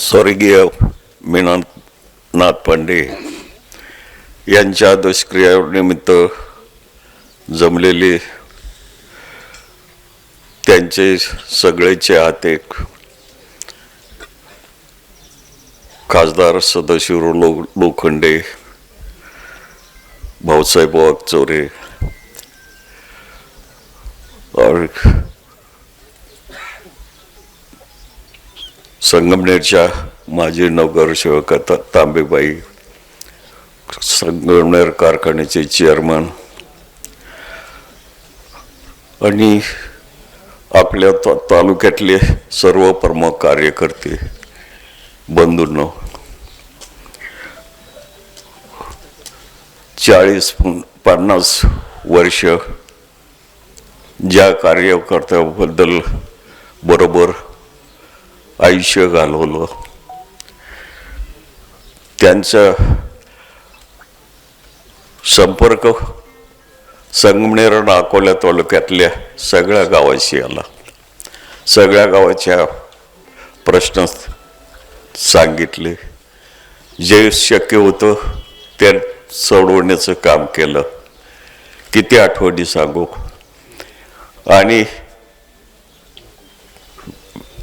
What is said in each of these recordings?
स्वर्गीय मीनानाथ पांडे यांच्या दुष्क्रियानिमित्त जमलेले त्यांचे सगळेचे हाते खासदार सदाशिवराव लो लोखंडे भाऊसाहेब वागचौरे और संगमनेरच्या माजी नगरसेवक ता- तांबेबाई संगमनेर कारखान्याचे चेअरमन आणि आपल्या ता- तालुक्यातले सर्व प्रमुख कार्यकर्ते बंधूंनो चाळीस पन्नास वर्ष ज्या कार्यकर्त्याबद्दल बरोबर आयुष्य घालवलं त्यांचा संपर्क संगमनेर अकोल्या अकोला तालुक्यातल्या सगळ्या गावाशी आला. सगळ्या गावाच्या प्रश्न सांगितले. जे शक्य होतं ते सोडवण्याचं काम केलं. किती आठवणी सांगू? आणि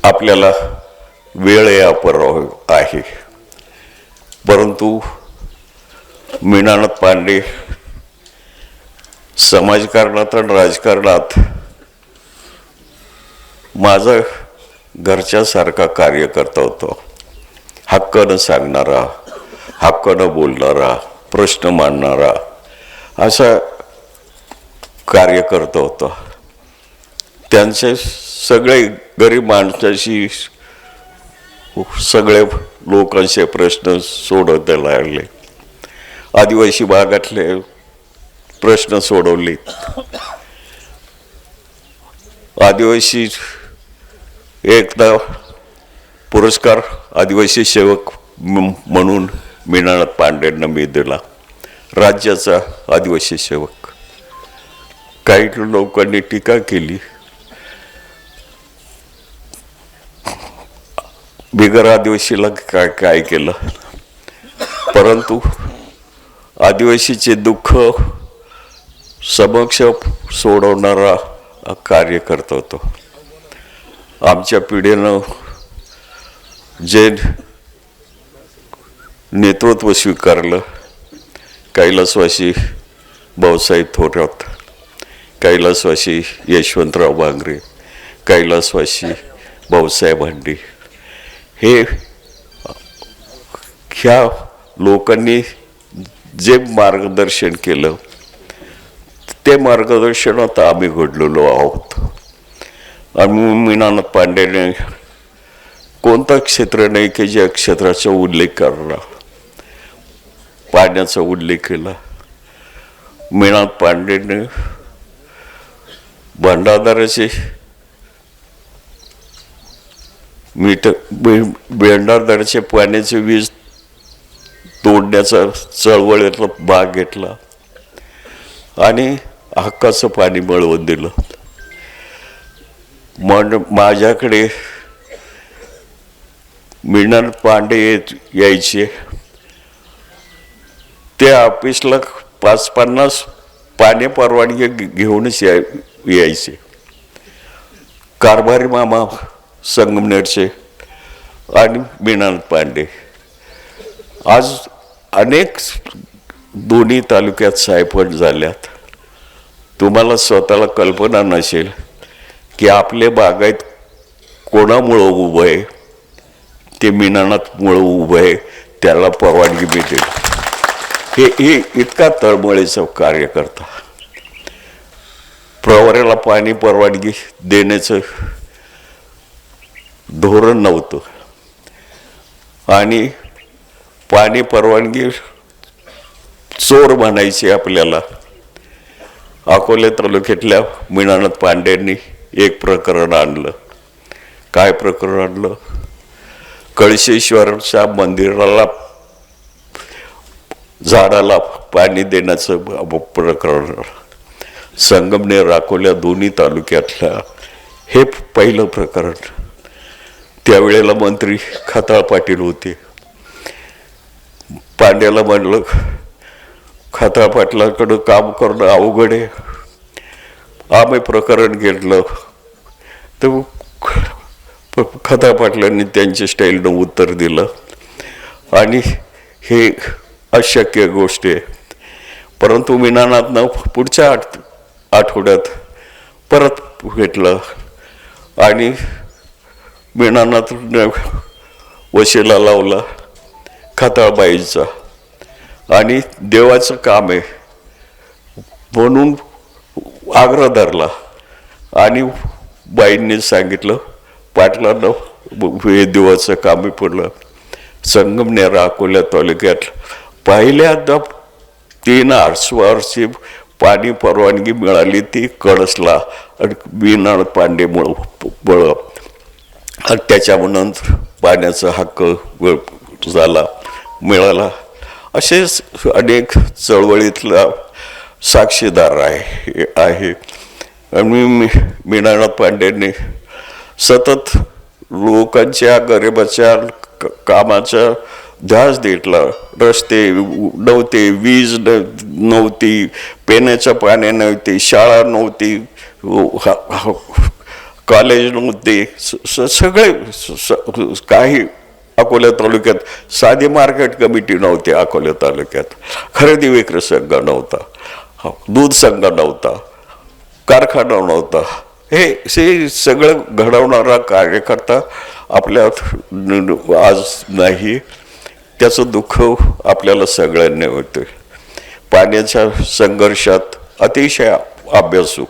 आपल्याला वेळ या परवा आहे. परंतु मीनानाथ पांडे समाजकारणात आणि राजकारणात माझा घरच्यासारखा कार्यकर्ता होतो. हक्कानं सांगणारा हक्कानं बोलणारा प्रश्न मांडणारा असा कार्यकर्ता होता. त्यांचे सगळे गरीब माणसाशी सगळे लोकांचे प्रश्न सोडवता लागले. आदिवासी भागातले प्रश्न सोडवले आदिवासी एकदा पुरस्कार आदिवासी सेवक म- म्हणून मीनानाथ पांडेंना मी दिला. राज्याचा आदिवासी सेवक. काही लोकांनी टीका केली. बिगर आदिवासीला काय काय केलं? परंतु आदिवासीचे दुःख समक्ष सोडवणारा कार्यकर्ता होतो. आमच्या पिढीनं जे नेतृत्व स्वीकारलं कैलासवासी भाऊसाहेब थोरात कैलासवासी यशवंतराव बांगरे कैलासवासी भाऊसाहेब हांडे हे ह्या लोकांनी जे मार्गदर्शन केलं ते मार्गदर्शनात आम्ही घडलेलो आहोत. आणि मीनानाथ पांडेने कोणतं क्षेत्र नाही की ज्या क्षेत्राचा उल्लेख करला पाण्याचा उल्लेख केला. मीनाथ पांडेने भंडारदाराचे मीठ बेंडारदाराचे पाण्याचे वीज तोडण्याचा चळवळीतला भाग घेतला. आणि हक्काचं पाणी मिळवून दिलं. म्हण माझ्याकडे मीनार पांडे येत यायचे. ते ऑफिसला पाच पन्नास पाणी परवानगी घे- घेऊनच या यायचे. कारभारी मामा संगमनेरचे आणि मीनानाथ पांडे. आज अनेक दोन्ही तालुक्यात सायफट झाल्यात. तुम्हाला स्वतःला कल्पना नसेल की आपले बागायत कोणामुळं उभं आहे? ते मीनानाथमुळं उभं आहे त्याला परवानगी मिळेल. हे हे इतका तळमळीचं कार्य करता प्रवऱ्याला पाणी परवानगी देण्याचं धोरण नव्हतं. आणि पाणी परवानगी चोर म्हणायची आपल्याला. अकोले तालुक्यातल्या मीनानाथ पांडेंनी एक प्रकरण आणलं. काय प्रकरण आणलं? कळशेश्वरच्या मंदिराला झाडाला पाणी देण्याचं प्रकरण. संगमनेर अकोल्या दोन्ही तालुक्यातल्या हे पहिलं प्रकरण. त्यावेळेला मंत्री खताळ पाटील होते. पांड्याला म्हणलं खताळ पाटलाकडं काम करणं अवघड आहे. आम्ही प्रकरण घेतलं. तर खताळ पाटलांनी त्यांच्या स्टाईलनं उत्तर दिलं. आणि हे अशक्य गोष्ट आहे. परंतु मीनानाथनं पुढच्या आठ आठवड्यात परत घेतलं. आणि मीनानाथनं वशेला लावला खताळबाईचा आणि देवाचं काम आहे. म्हणून आग्रह धरला. आणि बाईंनी सांगितलं पाटलांना हे देवाचं कामी पडलं संगमनेर अकोल्या तालुक्यात. पहिल्यांदा तीन आठ पाणी परवानगी मिळाली ती कळसला. आणि बिनाळ पांडेमुळं मुळं आणि पाण्याचा हक्क झाला मिळाला. असेच अनेक चळवळीतला साक्षीदार आहे आहे. आणि मी मीनानाथ पांडेंनी सतत लोकांच्या गरिबाच्या क- कामाचा ध्यास देतला रस्ते नव्हते वीज नव्हती पेण्याच्या पाणी नव्हती शाळा नव्हती. हो, कॉलेजमध्ये स- स- सगळे स- स- काही अकोला तालुक्यात साधी मार्केट कमिटी नव्हती अकोला तालुक्यात. खरेदी विक्री संघ नव्हता. हो, दूध संघ नव्हता. कारखाना नव्हता. हे हे सगळं घडवणारा कार्यकर्ता आपल्यात आज नाही. त्याचं दुःख आपल्याला सगळ्यांना होतं पाण्याच्या संघर्षात अतिशय अभ्यासू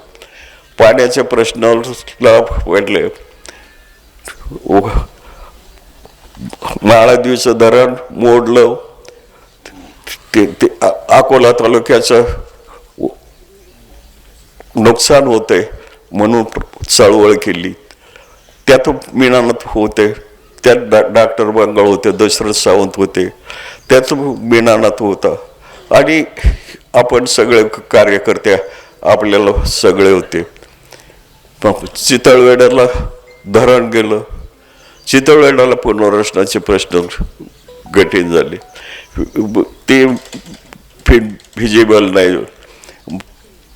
पाण्याच्या प्रश्नाला वाटले नाळादीचं धरण मोडलं. ते ते अकोला तालुक्याचं नुकसान होते म्हणून चळवळ केली. त्यात मीनानाथ होते त्यात डा डॉक्टर बंगाळ होते दशरथ सावंत होते त्यात मीनानाथ होता. आणि आपण सगळे कार्यकर्ते आपल्याला सगळे होते. पण चितळवेड्याला धरण गेलं. चितळवेड्याला पुनर्रचनाचे प्रश्न कठीण झाले. ते फिट फिजिबल नाही.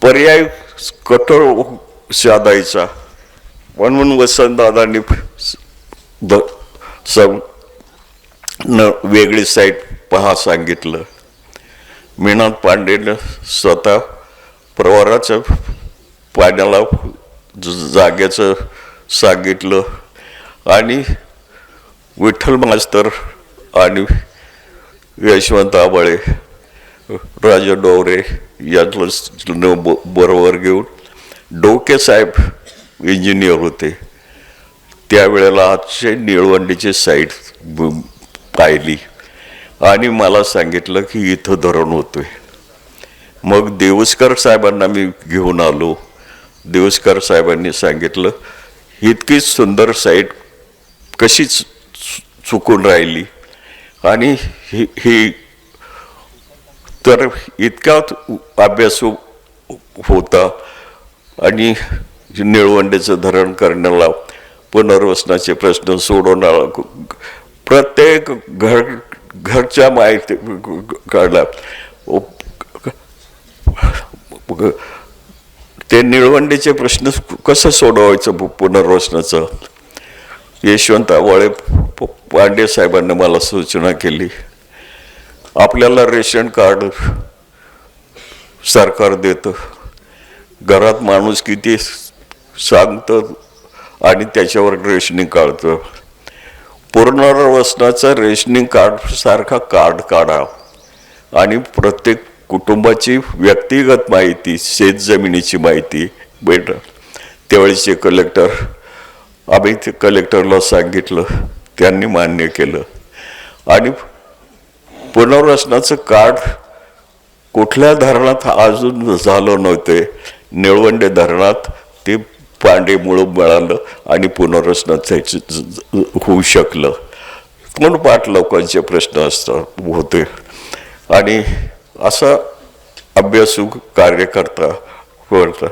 पर्याय कठोर साधायचा. म्हणून वसंतदादांनी द सम न वेगळी साईट पहा सांगितलं. मीनाथ पांडेनं स्वतः प्रवाराचं पाण्याला ज- जागेचं सांगितलं आणि विठ्ठल मास्तर आणि यशवंत आबाळे राजा डोवरे यातलं ब- बरोबर घेऊन डोके साहेब इंजिनियर होते. त्यावेळेला आजचे निळवंडीची साईट पाहिली आणि मला सांगितलं की इथं धरण होतोय. मग देवस्कर साहेबांना मी घेऊन आलो. दिवसकर साहेबांनी सांगितलं इतकीच सुंदर साईट कशीच चुकून राहिली. आणि ही ही तर इतका अभ्यास हो-, होता. आणि निळवंडेचं धरण करण्याला पुनर्वसनाचे प्रश्न सोडवणारा प्रत्येक घर घरच्या माहिती काढला. ते निळवंडीचे प्रश्न कसं सोडवायचं पुनर्वसनाचं? यशवंत आवाळे प- पांडे साहेबांनी मला सूचना केली. आपल्याला रेशन कार्ड सरकार देतं. घरात माणूस किती सांगतं आणि त्याच्यावर रेशनिंग काढतं. पुनर्वसनाचं रेशनिंग कार्ड सारखा कार्ड काढा. आणि प्रत्येक कुटुंबाची व्यक्तिगत माहिती शेतजमिनीची माहिती भेट त्यावेळेचे कलेक्टर आम्ही ते कलेक्टरला सांगितलं त्यांनी मान्य केलं. आणि पुनर्वसनाचं कार्ड कुठल्या धरणात अजून झालं नव्हते निळवंडे धरणात ते पांडे मुळं मिळालं आणि पुनर्वसनाचं ह्याचं होऊ शकलं. कोण पाठ लोकांचे प्रश्न असतात होते. आणि असा अभ्यासू कार्यकर्ता होता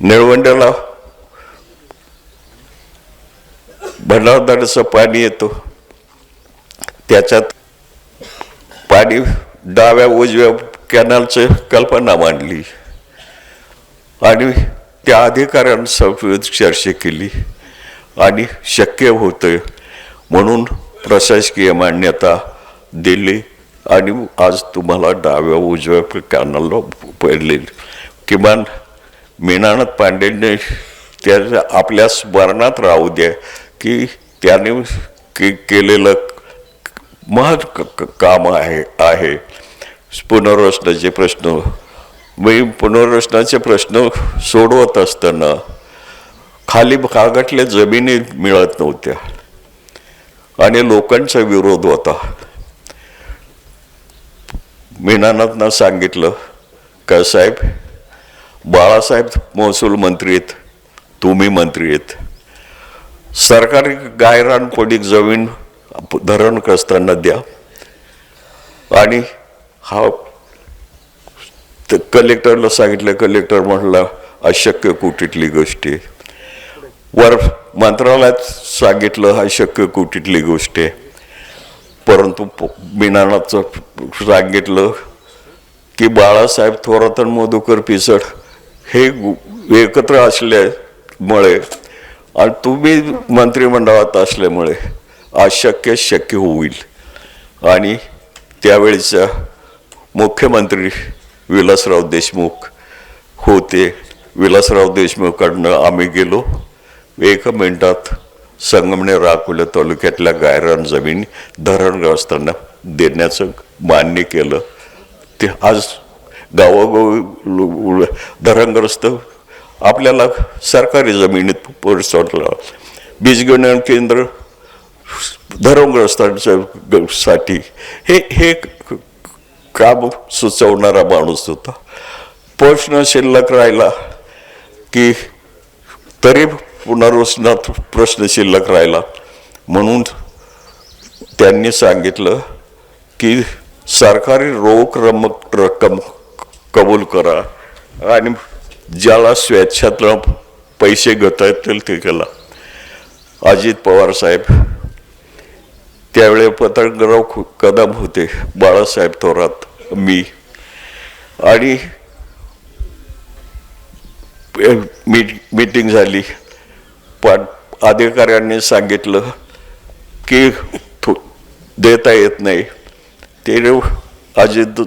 निळवंड्याला भंडारदाराचं पाणी येतो. त्याच्यात पाणी डाव्या उजव्या कॅनलचं कल्पना मांडली. आणि त्या अधिकाऱ्यांसोबत चर्चा केली. आणि शक्य होतं म्हणून प्रशासकीय मान्यता दिली. आणि आज तुम्हाला डाव्या उजव्या कानाला पडले. किमान मीनानाथ पांडेंनी त्या आपल्या स्मरणात राहू द्या की त्याने के केलेलं महत् काम आहे आहे. पुनर्वसनाचे प्रश्न. मी पुनर्वसनाचे प्रश्न सोडवत असताना खाली भागातल्या जमिनी मिळत नव्हत्या. आणि लोकांचा विरोध होता. मीनानाथनं सांगितलं का साहेब बाळासाहेब महसूल मंत्री आहेत तुम्ही मंत्री आहेत. सरकारी गायरान पडीक जमीन धरणग्रस्तांना द्या. आणि हा कलेक्टरला सांगितलं कलेक्टर म्हटलं अशक्य कुटीतली गोष्ट आहे. वर मंत्रालयात सांगितलं अशक्य कुटीतली गोष्ट आहे. परंतु प- सांगितलं की बाळासाहेब थोरात आणि मधुकर पिसड हे एकत्र असल्यामुळे आणि तुम्ही मंत्रिमंडळात असल्यामुळे अशक्य शक्य होईल. आणि त्यावेळेचा मुख्यमंत्री विलासराव देशमुख होते. विलासराव देशमुखकडनं आम्ही गेलो. एका मिनटात संगमनेर अकोला तालुक्यातल्या गायरान जमीन धरणग्रस्तांना देण्याचं मान्य केलं. ते आज गावोगावी धरणग्रस्त आपल्याला सरकारी जमिनीत पोचवलं बीजगणन केंद्र धरणग्रस्तांच्या साठी. हे हे काम सुचवणारा माणूस होता. प्रश्न शिल्लक राहिला की तरी पुनर्वसनात प्रश्न शिल्लक राहिला. म्हणून त्यांनी सांगितलं की सरकारी रोख रम रक्कम कबूल करा आणि ज्याला स्वेच्छातनं पैसे घेता येतील ते केला. अजित पवार साहेब त्यावेळे पतंगराव कदम होते बाळासाहेब थोरात मी. आणि मी मीटिंग झाली. पण अधिकाऱ्यांनी सांगितलं की देता येत नाही. ते अजित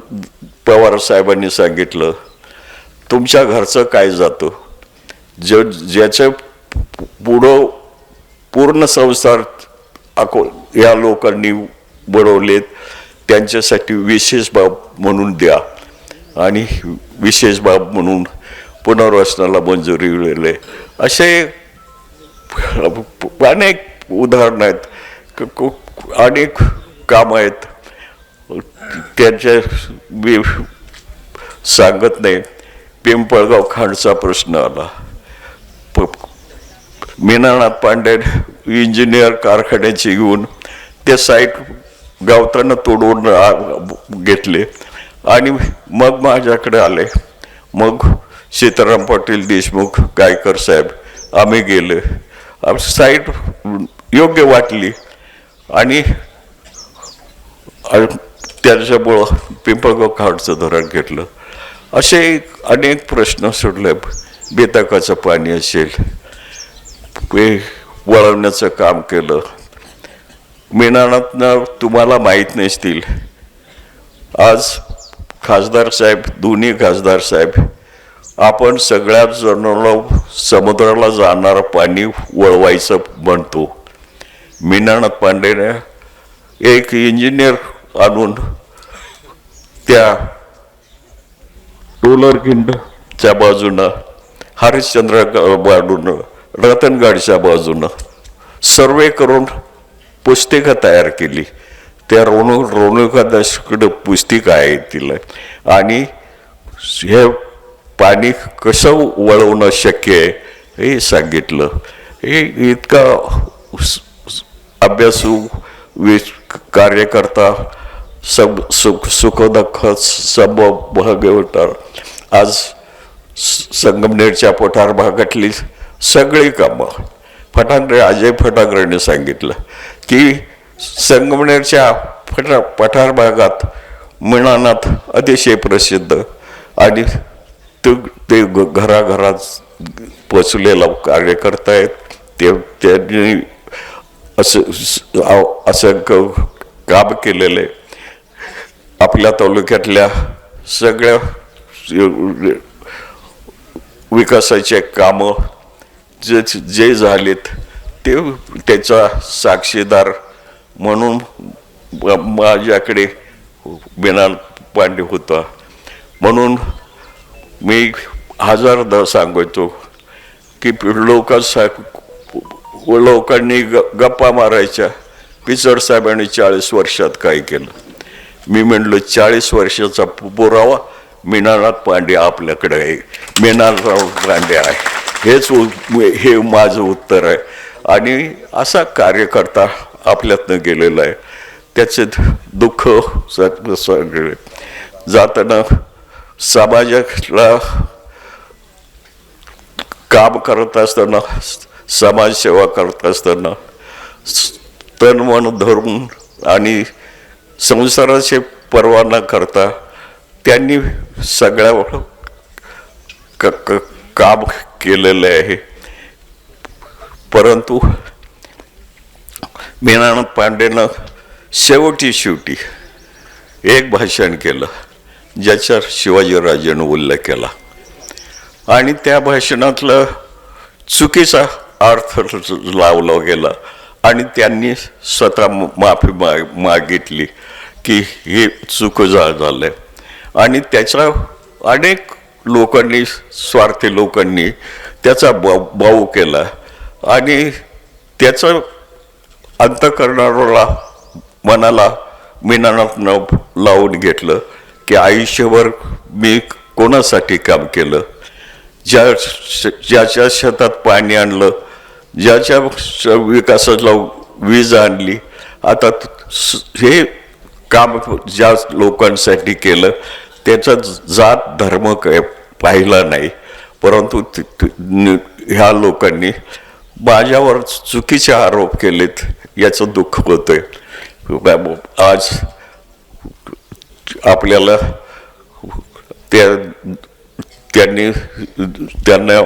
पवार साहेबांनी सांगितलं तुमच्या घरचं काय जातं? ज ज्याचं पुढं पूर्ण संसार अको या लोकांनी बनवलेत त्यांच्यासाठी विशेष बाब म्हणून द्या. आणि विशेष बाब म्हणून पुनर्वसनाला मंजुरी मिळेल. असे अनेक उदाहरणं आहेत. अनेक कामं आहेत. त्यांच्या मी सांगत नाही. पिंपळगाव खांडचा प्रश्न आला. प- मीनानाथ पांडे इंजिनियर कारखान्याचे घेऊन ते साईट गावताना तोडून घेतले. आणि मग माझ्याकडे आले. मग सीताराम पाटील देशमुख गायकर साहेब आम्ही गेलो. आमची साईट योग्य वाटली. आणि त्याच्यामुळं पिंपळगाव खाडचं धरण घेतलं. असे अनेक प्रश्न सुटले बेताकाचं पाणी असेल. वळवण्याचं काम केलं. मीनानाथनं तुम्हाला माहीत नसतील. आज खासदार साहेब दोन्ही खासदार साहेब आपण सगळ्या जणांना समुद्राला जाणारं पाणी वळवायचं म्हणतो. मीनानाथ पांडेने एक इंजिनियर आणून त्या टोलरखिंडच्या बाजूनं हरिश्चंद्र बाजूनं रतनगडच्या बाजूनं सर्वे करून पुस्तिका तयार केली. त्या रोणू रोणुकादासकडं पुस्तिका आहे तिला. आणि हे पाणी कसं वळवणं शक्य आहे हे सांगितलं. हे इतका अभ्यासू विच कार्यकर्ता सब सुख सुखदख सब होतात. आज संगमनेरच्या पठार भागातली सगळी कामं फटांगरे अजय फटांगरेने सांगितलं की संगमनेरच्या फटा पठार भागात मिळानात अतिशय प्रसिद्ध आणि ते ते घराघरात पोचलेला कार्यकर्ता आहेत. ते त्यांनी असं असंख्य असं काम केलेलं. आहे आपल्या तालुक्यातल्या सगळ्या विकासाचे कामं जे जे झालेत ते त्याचा साक्षीदार म्हणून माझ्याकडे बिना पांडे होता. म्हणून मी हजारदा सांगतो की लोकांसा लोकांनी ग गप्पा मारायच्या. पिचड साहेबांनी चाळीस वर्षात काय केलं? मी म्हणलो चाळीस वर्षाचा पुरावा मीनानाथ पांडे आपल्याकडे आहे. मीनाराव पांडे आहे. हेच हे माझं उत्तर आहे. आणि असा कार्यकर्ता आपल्यातनं गेलेला आहे. त्याचे दुःख सगळे जाताना समाजाला काम करत असताना समाजसेवा करत असताना तन मन धरून आणि संसाराचे पर्वा न करता त्यांनी सगळ्या क क- काम केलेलं आहे. परंतु मीनानाथ पांडेनं शेवटी शेवटी एक भाषण केलं. ज्याच्यावर शिवाजीराजेनं उल्लेख केला. आणि त्या भाषणातलं चुकीचा अर्थ लावला गेला. आणि त्यांनी स्वतः माफी माग मागितली की हे चुक झालं झालंय. आणि त्याचा अनेक लोकांनी स्वार्थी लोकांनी त्याचा ब बाऊ केला. आणि त्याचं अंतकरणाला मनाला मीनानाथनं लावून घेतलं. की आयुष्यभर मी कोणासाठी काम केलं? ज्या ज्याच्या शेतात पाणी आणलं ज्याच्या विकासाला वीज आणली आता स- हे काम ज्या लोकांसाठी केलं त्याचा जात धर्म काय पाहिला नाही. परंतु ह्या लोकांनी माझ्यावर चुकीचे आरोप केलेत याचं दुःख होतं आज आपल्याला त्या त्यांनी त्यांना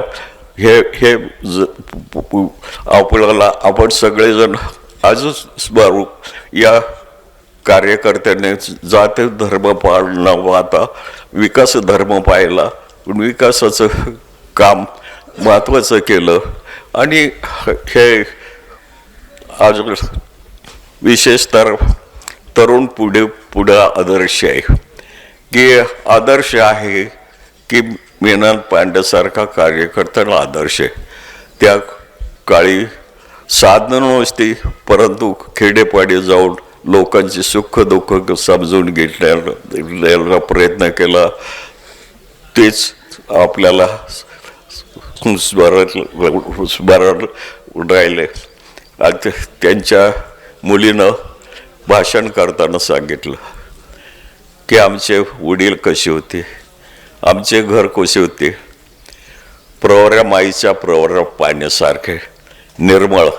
हे हे ज- आपल्याला आपण सगळेजण आजच स्मारू. या कार्यकर्त्याने जात धर्म पाळणं वाता विकास धर्म पाहिला. विकासाचं काम महत्त्वाचं केलं. आणि हे आज विशेषतः तरुण पुढे पुढं आदर्श आहे. की आदर्श आहे की मेनाल पांड्यासारखा कार्यकर्त्याला आदर्श आहे. त्या काळी साधनं नसती परंतु खेडेपाडी जाऊन लोकांची सुख दुःख समजून घेण्याचा प्रयत्न केला. तेच आपल्याला स्मरण स्मरण राहिले. त्यांच्या मुलीनं भाषण करताना सांगितलं की आमचे वडील कसे होते आमचे घर कसे होते. प्रवऱ्या माईच्या प्रवऱ्या पाण्यासारखे निर्मळ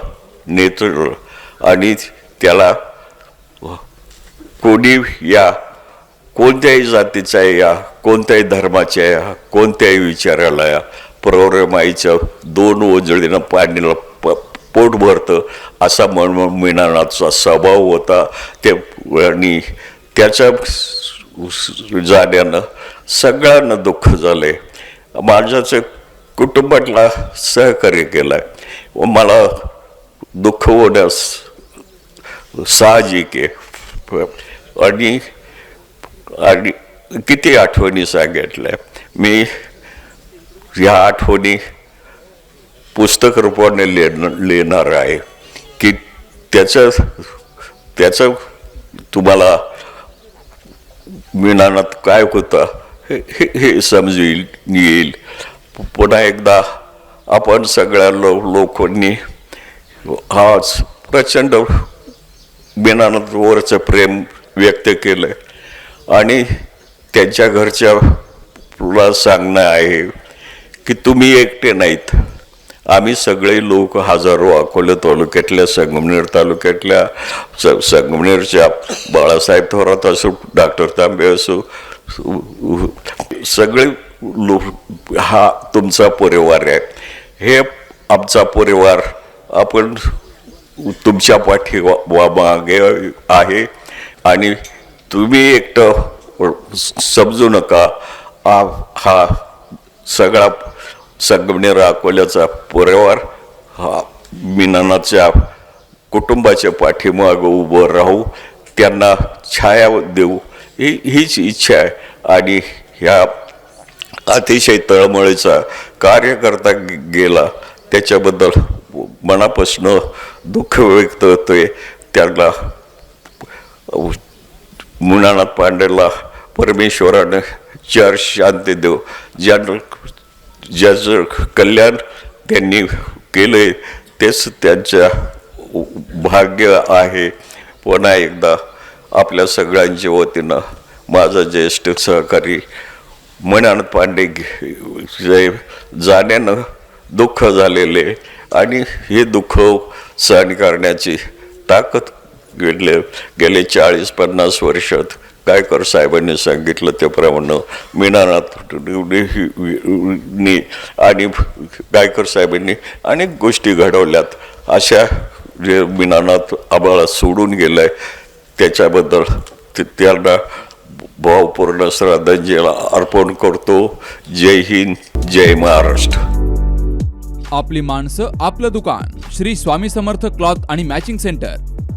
नेत्र आणि त्याला कोणी या कोणत्याही जातीचा आहे या कोणत्याही धर्माच्या या कोणत्याही विचाराला या प्रवऱ्या माईच्या दोन ओजळीनं पाणीला पोट भरतं असा मन मिनानाचा स्वभाव होता. ते आणि त्याच्या जाण्यानं सगळ्यांना दुःख झालंय. माझ्याच कुटुंबातला सहकार्य केलं व मला दुःख होण्यास साहजिक आहे. आणि आणि किती आठवणी सांगितल्या. मी ह्या आठवणी पुस्तक रूपाने लिहिण लिहिणार आहे. की त्याचं त्याचं तुम्हाला विनानात काय होतं हे हे- हे समजू येईल. येईल पुन्हा एकदा आपण सगळ्या लो लोकांनी हाच प्रचंड बिनानाथवरचं प्रेम व्यक्त केलं आणि त्यांच्या घरच्याला सांगणं आहे की तुम्ही एकटे नाहीत. आम्ही सगळे लोक हजारो अकोले तालुक्यातल्या संगमनेर तालुक्यातल्या स संगमनेरच्या बाळासाहेब थोरात असो डॉक्टर तांबे असो सगळे लोक हा तुमचा परिवार आहे. हे आमचा परिवार आपण तुमच्या पाठी वा मागे आहे आणि तुम्ही एकटं समजू नका. आ- हा सगळा संगमनेर अकोल्याचा परिवार हा मिनानाच्या कुटुंबाच्या पाठीमागं उभं राहू त्यांना छाया देऊ ही हीच इच्छा आहे. आणि ह्या अतिशय तळमळीचा कार्य करता गेला. त्याच्याबद्दल मनापासून दुःख व्यक्त होतोय. त्याला मुनानाथ पांडेला परमेश्वरानं चार शांती देव ज्यांना ज्याचं कल्याण त्यांनी केलं आहे तेच त्यांच्या भाग्य आहे. पुन्हा एकदा आपल्या सगळ्यांच्या वतीनं माझा ज्येष्ठ सहकारी मनानंद पांडे गे- जे जाण्यानं दुःख झालेले आणि हे दुःख सहन करण्याची ताकद गेले गेले चाळीस पन्नास वर्षात गायकर साहेबांनी सांगितलं त्याप्रमाणे मीनानाथनी आणि गायकर साहेबांनी अनेक गोष्टी घडवल्यात. अशा जे मीनानाथ आम्हाला सोडून गेलाय त्याच्याबद्दल त्यांना भावपूर्ण श्रद्धांजली अर्पण करतो. जय हिंद जय महाराष्ट्र. आपली माणसं आपलं दुकान. श्री स्वामी समर्थ क्लॉथ आणि मॅचिंग सेंटर.